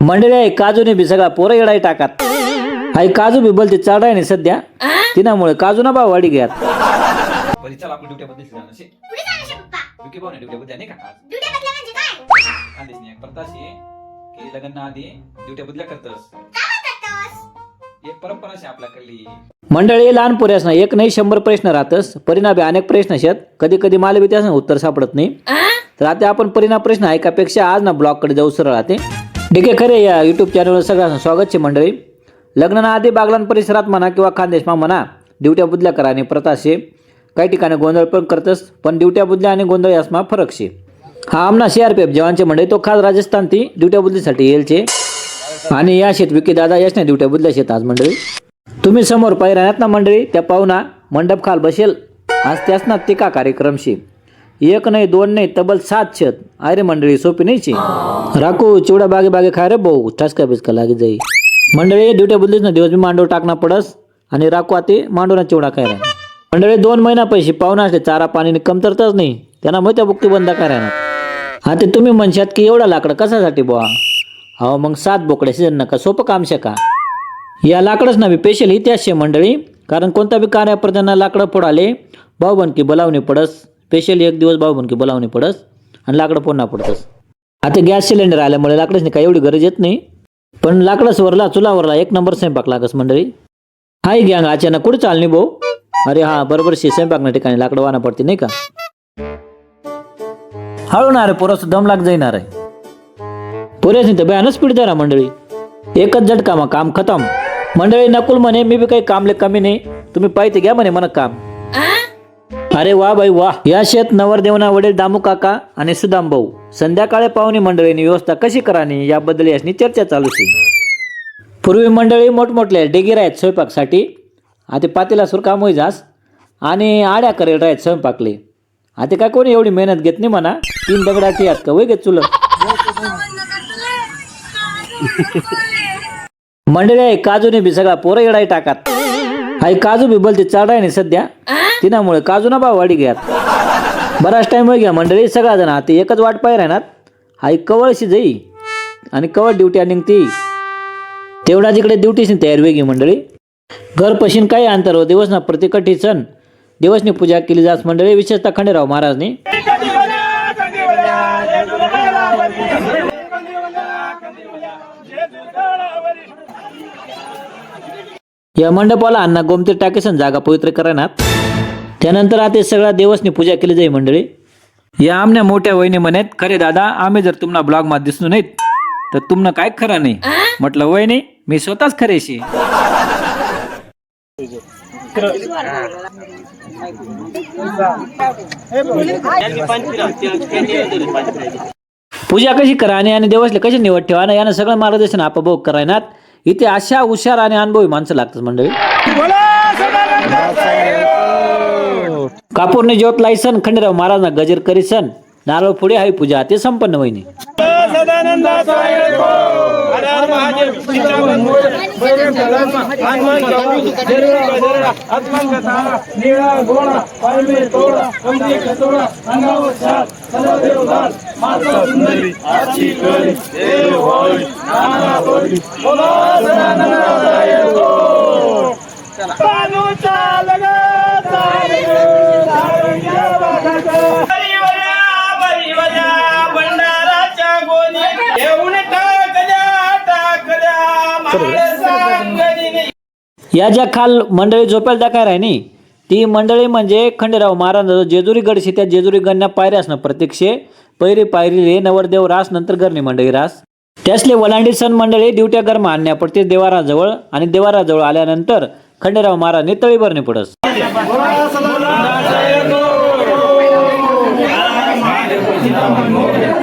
मंडळी आहे काजूने बी सगळा पोरं येडाई टाकात. आई काजू बी बोलते चढाय नाही सध्या. तिनामुळे काजू ना भाव वाढी घ्यात म्हणजे मंडळी लहान पोऱ्यासना एक नाही शंभर प्रश्न राहतस. परिणामी अनेक प्रश्न शेत कधी कधी मला बी त्यासना उत्तर सापडत नाही. तर आता आपण परिणाम प्रश्न ऐकापेक्षा आज ना ब्लॉगकडे जाऊ सरळ राहते ठीक आहे खरे या यूट्यूब चॅनलवर सगळ्यांना स्वागत आहे मंडळी. लग्नाआधी बागलान परिसरात म्हणा किंवा खानदेशमा म्हणा दिवट्या बुदल्या करा आणि प्रथा काही ठिकाणी गोंधळ पण करतस पण दिवट्या बुदल्या आणि गोंधळ यासमा फरक शे. हा आमना सी आर पी एफ जवानचे मंडळी तो खास राजस्थान ती ड्युट्या बुदलीसाठी येलचे आणि या शेत विकी दादा यशने ड्युट्या बुदल्या शेत आज मंडळी. तुम्ही समोर पाय ना मंडळी त्या पाहुणा मंडप खाल बसेल. आज त्याच ना टीका कार्यक्रमशी एक नाही दोन नाही तब्बल सात छत अरे मंडळी सोपी नाहीची राखू चिवडा बागे बागे खाय रे भाऊ. ठसका बिस्का लागे जाई. मंडळी ड्युट्या बुदलीच ना दिवस मी मांडव टाकणं पडस. आणि राखू आते मांडवना चिवडा काय राहणार मंडळी दोन महिना पैसे पाहुणा असले चारा पाणी कमतरताच नाही. त्यांना मग त्या बुक्की बंद काय राहणार हा ते तुम्ही म्हणशात की एवढा लाकडं कशासाठी बुवा? हो मग सात बोकड्या सीजन नका सोपं काम शका. या लाकडंच ना बी स्पेशल इतिहास आहे मंडळी. कारण कोणता बी कार्यापर्यंत लाकडं फोडाले भाऊ बनकी बोलावणी पडस. स्पेशली एक दिवस भाऊबनकी बोलावणी पडस आणि लाकडं पुन्हा पडतस. आता गॅस सिलेंडर आल्यामुळे लाकडच नाही काय एवढी गरज येत नाही. पण लाकडच वरला चुलावरला एक नंबर स्वयंपाक लागस मंडळी. हाय गॅंग अचानक कुठे चालणी भाऊ? अरे हा बरोबर शे स्वयंपाकना ठिकाणी लाकडं वाना पडते नाही का? हळू ना रे पोरस दम लाग जाईणार आहे नाही तर भयानच स्पीड जरा मंडळी. एकच झटका मग काम खतम. मंडळी नकुल म्हणे मी बी काही कामले कमी नाही. तुम्ही पाहिजे घ्या म्हणे मला काम. अरे वा बाई वा. या शेत नवरदेवना वडील दामू काका आणि सुदाम भाऊ. संध्याकाळी पाहुणे मंडळीनी व्यवस्था कशी करानी याबद्दल यासनी चर्चा चालू आहे. पूर्वी मंडळी मोठमोठल्या डेगीर आहेत स्वयंपाकसाठी. आता पातेला सुर काम होई जास आणि आड्या करेल राहत स्वयंपाकले. आता काय कोणी एवढी मेहनत घेत नाही म्हणा. तीन दगडाची यात का वय घेत चुलं. मंडळी आहे काजूने बी सगळा पोरं येडाई टाकात. आई काजू बी बोलते चाडाय नाही सध्या. तिनामुळे काजू ना भाव वाढी घ्यात बराच टाईम घ्या मंडळी सगळा जण आता एकच वाट पाय राहणार. आई कवळशी जाई आणि कवळ ड्युटी निघती. तेवढा तिकडे ड्युटीची तयार वेगळी मंडळी. घर पशीन काही अंतर हो दिवस ना प्रतिकठी सण. दिवसनी पूजा केली जास मंडळी विशेषतः खंडेराव महाराजनी. या मंडपाला अण्णा गोमती टाकेसन जागा पवित्र करण्यात त्यानंतर आता सगळ्या देवसनी पूजा केली जाई मंडळी. या आमच्या मोठ्या वहिनी म्हणत खरे दादा आम्ही जर तुम्हाला ब्लॉगमध्ये दिसलो नाहीत तर तुमनं काय खरं नाही. म्हटलं वहिनी मी स्वतःच खरेशी पूजा कशी करा आणि देवासले कशी निवड ठेवा ना यानं सगळं मार्गदर्शन आपाभोग करायनात इथे अशा हुशार आणि अनुभवी माणसं लागतात मंडळी कापूरने ज्योत लायसन खंडेराव महाराज गजर करीसन नारळ पुढे हाय पूजा ते संपन्न वहिनी. भंडाराच्या या ज्या खाल मंडळी झोपायला दाखवाय राहिनी ती मंडळी म्हणजे खंडेराव महाराज जेजुरी गडशी त्या जेजुरी गणना पायऱ्या असणं प्रत्यक्षे पैरी पायरी रे नवरदेव रास नंतर गरणी मंडळी रास. त्यासले वलांडी सण मंडळी दिवट्या गरमा आणण्या पडते देवाराजवळ आणि देवाराजवळ आल्यानंतर खंडेराव महाराजांनी तळी भरणे पडस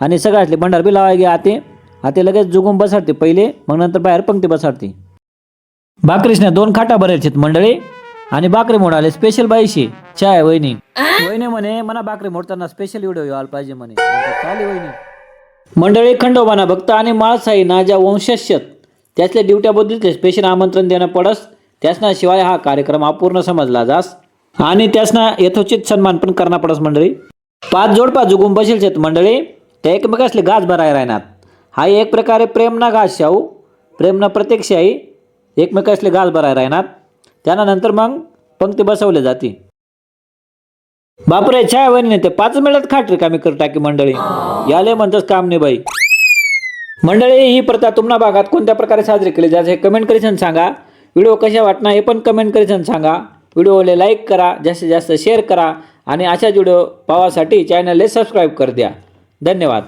आणि सगळ्यातले भंडार बी लावायला गे आते. आते लगेच जुगून बसाडते पहिले मग नंतर बाहेर पंक्ती बसाडते. बाकरीसने दोन खाटा भरायचे मंडळी. आणि बाकरी मोडाले स्पेशल बाईशी चाय वहिनी. वहिनी म्हणे मला बाकरी मोडताना स्पेशल व्हिडिओ यायला पाहिजे म्हणे. चालेल वहिनी. मंडळी खंडोबाना भक्त आणि माळसाई ना ज्या वंशस्यत. त्यातल्या बदलीतले स्पेशल आमंत्रण देणं पडस. त्यासना शिवाय हा कार्यक्रम अपूर्ण समजला जास. आणि त्यासना यथोचित सन्मान पण करणं पडस मंडळी. पाच जोडपा जुगून बसेल शेत मंडळी. त्या एकमेकासले गाज भराय राहणार हा एक प्रकारे प्रेमना घास शाहू. प्रेमना प्रत्यक्षाही एकमेकासले गाज भराय राहणार त्यानंतर मग पंक्ती बसवले जाते. बापरे छाया वहिनी ते पाच मिनिटात खाट रिकामी कर टाकी मंडळी. याले म्हणतच काम नाही बाई. मंडळी ही प्रथा तुम्हाला भागात कोणत्या प्रकारे साजरी केली जाते हे कमेंट करीसन सांगा. व्हिडिओ कशा वाटणार हे पण कमेंट करीसन सांगा. व्हिडिओले लाईक करा जास्तीत जास्त शेअर करा आणि अशाच व्हिडिओ पावासाठी चॅनलला सबस्क्राईब कर द्या. धन्यवाद.